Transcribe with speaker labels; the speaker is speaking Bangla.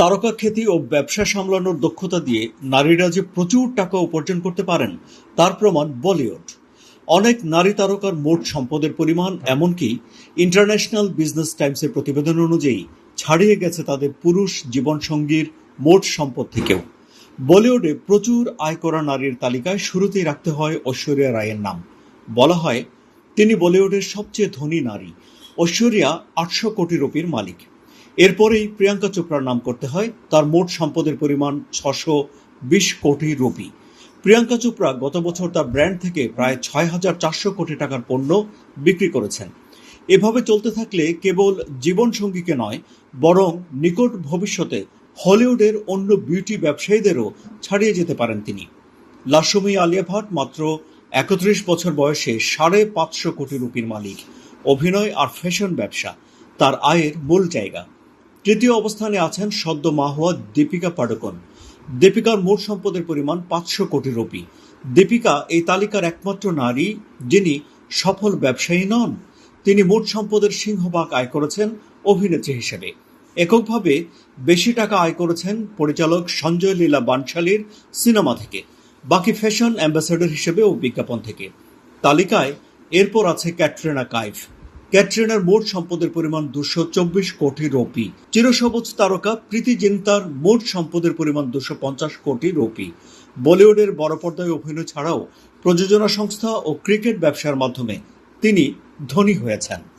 Speaker 1: তারকা খ্যাতি ও ব্যবসা সামলানোর দক্ষতা দিয়ে নারীরা যে প্রচুর টাকা উপার্জন করতে পারেন, তার প্রমাণ বলিউড। অনেক নারী তারকার মোট সম্পদের পরিমাণ এমনকি ইন্টারন্যাশনাল বিজনেস টাইমসের প্রতিবেদন অনুযায়ী ছাড়িয়ে গেছে তাদের পুরুষ জীবনসঙ্গীর মোট সম্পদ থেকেও। বলিউডে প্রচুর আয় করা নারীর তালিকায় শুরুতেই রাখতে হয় ঐশ্বরিয়া রায়ের নাম। বলা হয়, তিনি বলিউডের সবচেয়ে ধনী নারী। ঐশ্বরিয়া আটশো কোটি রুপির মালিক। এরপরেই প্রিয়াঙ্কা চোপড়ার নাম করতে হয়, তার মোট সম্পদের পরিমাণ ছশো বিশ কোটি রুপি। প্রিয়াঙ্কা চোপড়া গত বছর তার ব্র্যান্ড থেকে প্রায় ছয় হাজার চারশো কোটি টাকার পণ্য বিক্রি করেছেন। এভাবে চলতে থাকলে কেবল জীবনসঙ্গীকে নয়, বরং নিকট ভবিষ্যতে হলিউডের অন্য বিউটি ব্যবসায়ীদেরও ছাড়িয়ে যেতে পারেন তিনি। লাসময়ী আলিয়া ভাট মাত্র একত্রিশ বছর বয়সে সাড়ে পাঁচশো কোটি রুপির মালিক, অভিনয় আর ফ্যাশন ব্যবসা, তার আয়ের মূল জায়গা। তৃতীয় অবস্থানে আছেন সদ্য মা হওয়া দীপিকা পাডুকোন। দীপিকার মোট সম্পদের পরিমাণ পাঁচশো কোটি রুপি। দীপিকা এই তালিকার একমাত্র নারী যিনি সফল ব্যবসায়ী নন। তিনি মোট সম্পদের সিংহভাগ আয় করেছেন অভিনেত্রী হিসেবে। এককভাবে বেশি টাকা আয় করেছেন পরিচালক সঞ্জয় লীলা বানশালীর সিনেমা থেকে। বাকি ফ্যাশন অ্যাম্বাসেডর হিসেবে ও বিজ্ঞাপন থেকে। তালিকায় এরপর আছে ক্যাটরিনা কাইফ। ক্যাটরিনার মোট সম্পদের পরিমাণ দুশো চব্বিশ কোটি রোপি। চিরসবুজ তারকা প্রীতি জিন্তার মোট সম্পদের পরিমাণ দুশো পঞ্চাশ কোটি রোপি। বলিউডের বড় পর্দায় অভিনয় ছাড়াও প্রযোজনা সংস্থা ও ক্রিকেট ব্যবসার মাধ্যমে তিনি ধনী হয়েছেন।